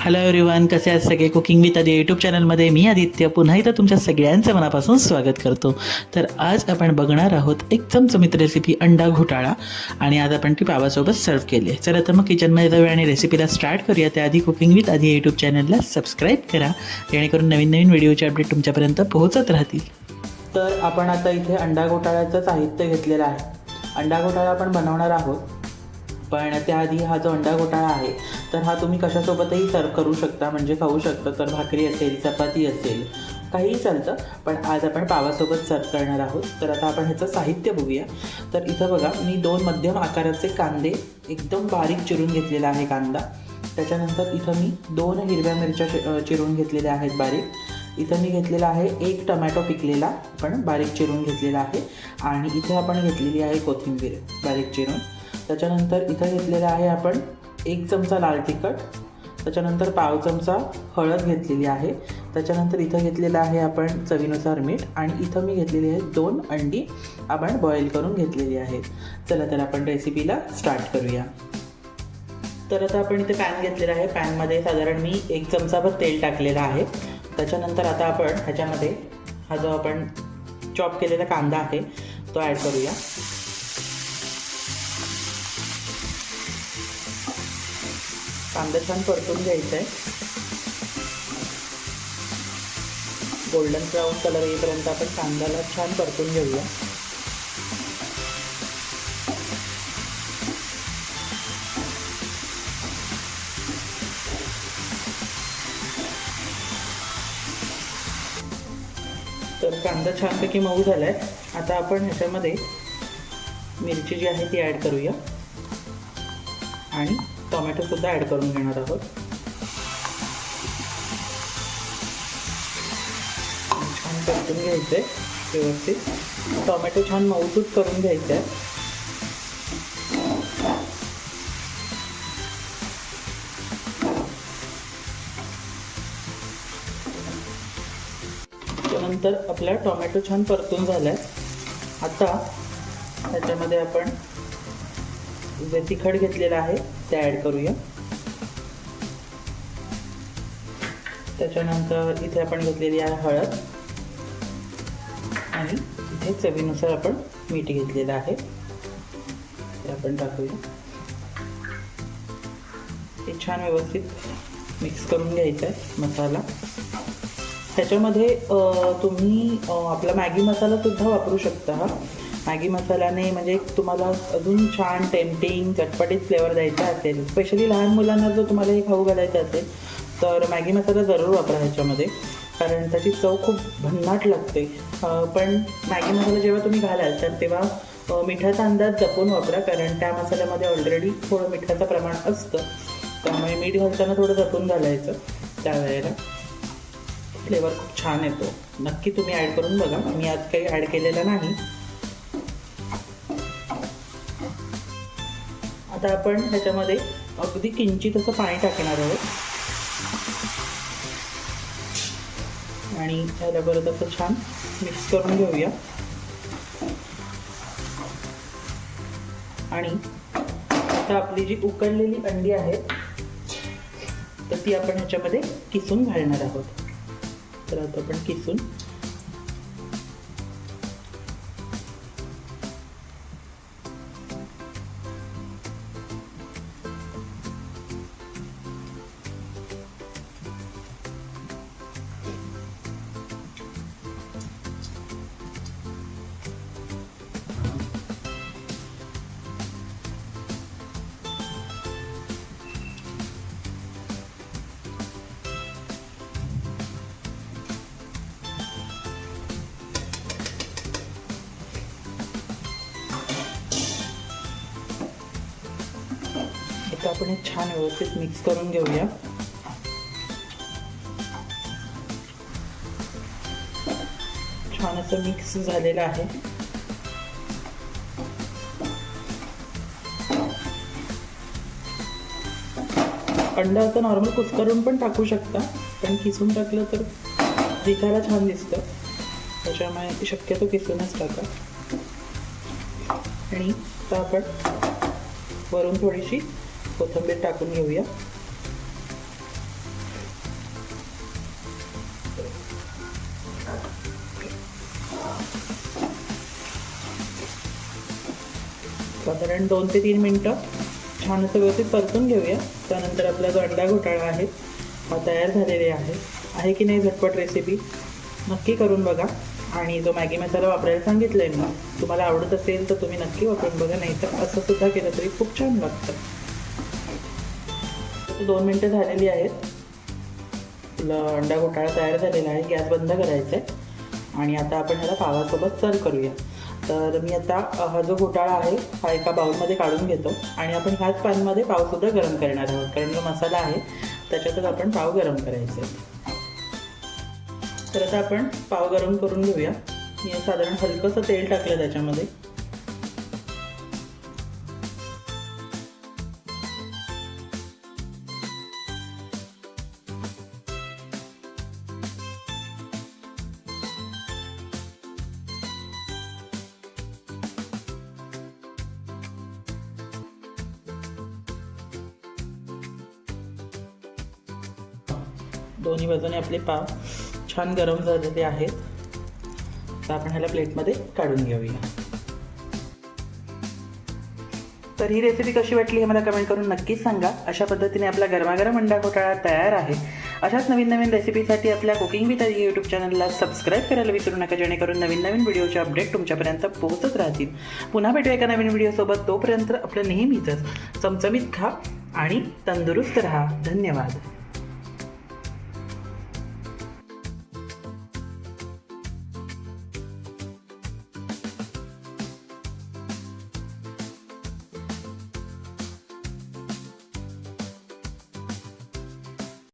Hello everyone कसे आहेत सगळे? कुकिंग विथ आधी यूट्यूब चॅनलमध्ये मी आदित्य. पुन्हा एकदा तुमच्या सगळ्यांचं मनापासून स्वागत करतो. तर आज आपण बघणार आहोत एक चमचमीत रेसिपी अंडा घोटाळा. आणि आज आपण ती पावासोबत सर्व केली आहे. चला तर मग किचनमध्ये जाऊया आणि रेसिपीला स्टार्ट करूया. त्याआधी कुकिंग विथ आधी यूट्यूब चॅनलला सबस्क्राईब करा. जेणेकरून नवीन नवीन व्हिडिओचे अपडेट तुमच्यापर्यंत पोहोचत राहतील. तर आपण आता इथे अंडा घोटाळ्याचं साहित्य घेतलेलं आहे. अंडा घोटाळा आपण बनवणार आहोत. पण त्याआधी हा जो अंडा घोटाळा आहे तर हा तुम्ही कशासोबतही सर्व करू शकता. म्हणजे खाऊ शकता तर भाकरी असेल चपाती असेल काहीही चालतं. पण आज आपण पावासोबत सर्व करणार आहोत. तर आता आपण ह्याचं साहित्य बघूया. तर इथं बघा मी दोन मध्यम आकाराचे कांदे एकदम बारीक चिरून घेतलेला आहे कांदा. त्याच्यानंतर इथं मी दोन हिरव्या मिरच्या चि- चिरून घेतलेल्या आहेत बारीक. इथं मी घेतलेला आहे एक टमॅटो पिकलेला पण बारीक चिरून घेतलेला आहे. आणि इथे आपण घेतलेली आहे कोथिंबीर बारीक चिरून. त्याच्यानंतर इथं घेतलेलं आहे आपण एक चमचा लाल तिखट त्याच्यानंतर पाव चमचा हळद घेतलेली आहे त्याच्यानंतर इथं घेतलेलं आहे आपण चवीनुसार मीठ आणि इथं मी घेतलेली आहे दोन अंडी आपण बॉईल करून घेतलेली आहेत. चला तर आपण रेसिपीला स्टार्ट करूया. तर आता आपण इथे पॅन घेतलेला आहे. पॅनमध्ये साधारण मी एक चमचाभर तेल टाकलेलं आहे. त्याच्यानंतर आता आपण ह्याच्यामध्ये हा जो आपण चॉप केलेला कांदा आहे तो ॲड करूया. कांदा छान परतून घ्यायचा आहे गोल्डन ब्राऊन कलर येईपर्यंत आपण कांद्याला छान परतून घेऊया. तर कांदा छानपैकी मऊ झाला आहे आता आपण ह्याच्यामध्ये मिरची जी आहे ती ॲड करूया. आणि टोमॅटोसुद्धा ॲड करून घेणार आहोत. छान परतून घ्यायचं आहे व्यवस्थित. टोमॅटो छान मऊसूत करून घ्यायचं. आहे त्यानंतर आपला टोमॅटो छान परतून झाला आहे आता त्याच्यामध्ये आपण जे तिखट घेतलेलं आहे ते ॲड करूया. त्याच्यानंतर इथे आपण घेतलेली आहे हळद. आणि इथे चवीनुसार आपण मीठ घेतलेलं आहे. ते आपण टाकूया. हे छान व्यवस्थित मिक्स करून घ्यायचं आहे मसाला. ह्याच्यामध्ये तुम्ही आपला मॅगी मसाला सुद्धा वापरू शकता. हा मॅगी मसाल्याने म्हणजे तुम्हाला अजून छान टेम्पटिंग चटपटीत फ्लेवर द्यायचा असेल. स्पेशली लहान मुलांना जर तुम्हाला हे खाऊ घालायचं असेल तर मॅगी मसाला जरूर वापरा ह्याच्यामध्ये. कारण त्याची चव खूप भन्नाट लागते. पण मॅगी मसाला जेव्हा तुम्ही घालाल तर तेव्हा मिठाचा अंदाज जपून वापरा. कारण त्या मसाल्यामध्ये ऑलरेडी थोडं मिठाचं प्रमाण असतं. त्यामुळे मीठ घालताना थोडं जपून घालायचं त्यावेळेला. फ्लेवर खूप छान येतो. नक्की तुम्ही ॲड करून बघा. मी आज काही ॲड केलेलं नाही. आता आपण ह्याच्यामध्ये अगदी किंचित असं पाणी टाकणार आहोत. आणि ह्याला परत असं छान मिक्स करून घेऊया. आणि आता आपली जी उकडलेली अंडी आहेत तर ती आपण ह्याच्यामध्ये किसून घालणार आहोत. तर आता आपण किसून आता आपण हे छान व्यवस्थित मिक्स करून घेऊया. छान असं मिक्स झालेलं आहे. अंडा आता नॉर्मल कुस्करून पण टाकू शकता पण किसून टाकलं तर दिसायला छान दिसतं. त्याच्यामुळे शक्यतो किसूनच टाका. आणि आता आपण वरून थोडीशी कोथंबीर टाकून घेऊया. साधारण दोन ते तीन मिनटं छान असं व्यवस्थित परतून घेऊया. त्यानंतर आपला जो अंडा घोटाळा आहे. हा तयार झालेला आहे. आहे की नाही झटपट रेसिपी नक्की करून बघा. आणि जो मॅगी मसाला वापरायला सांगितलं आहे तुम्हाला आवडत असेल तर तुम्ही नक्की वापरून बघा. नाही तर असं सुद्धा केलं तरी खूप छान लागतं फक्त दोन मिनटं झालेली आहेत. आपलं अंडा घोटाळा तयार झालेला आहे गॅस बंद करायचा आहे. आणि आता आपण ह्याला पावासोबत सर्व करूया. तर मी आता हा जो घोटाळा आहे हा एका बाउलमध्ये काढून घेतो. आणि आपण ह्याच पॅनमध्ये पावसुद्धा गरम करणार आहोत. कारण जो मसाला आहे त्याच्यातच आपण पाव गरम करायचे तर आता आपण पाव गरम करून घेऊया. मी साधारण हलकंसं तेल टाकलं त्याच्यामध्ये. दोन्ही बाजूने आपले पाव छान गरम झालेले आहेत. तर आपण ह्याला प्लेटमध्ये काढून घेऊया. तर ही रेसिपी कशी वाटली हे मला कमेंट करून नक्कीच सांगा. अशा पद्धतीने आपला गरमागरम अंडा घोटाळा तयार आहे. अशाच नवीन नवीन रेसिपीसाठी आपल्या कुकिंग विथ आजी यूट्यूब चॅनलला सबस्क्राईब करायला विसरू नका. जेणेकरून नवीन नवीन व्हिडिओचे अपडेट तुमच्यापर्यंत पोहोचत राहतील. पुन्हा भेटूया एका नवीन व्हिडिओसोबत तोपर्यंत आपलं नेहमीच चमचमीत खा आणि तंदुरुस्त राहा. धन्यवाद.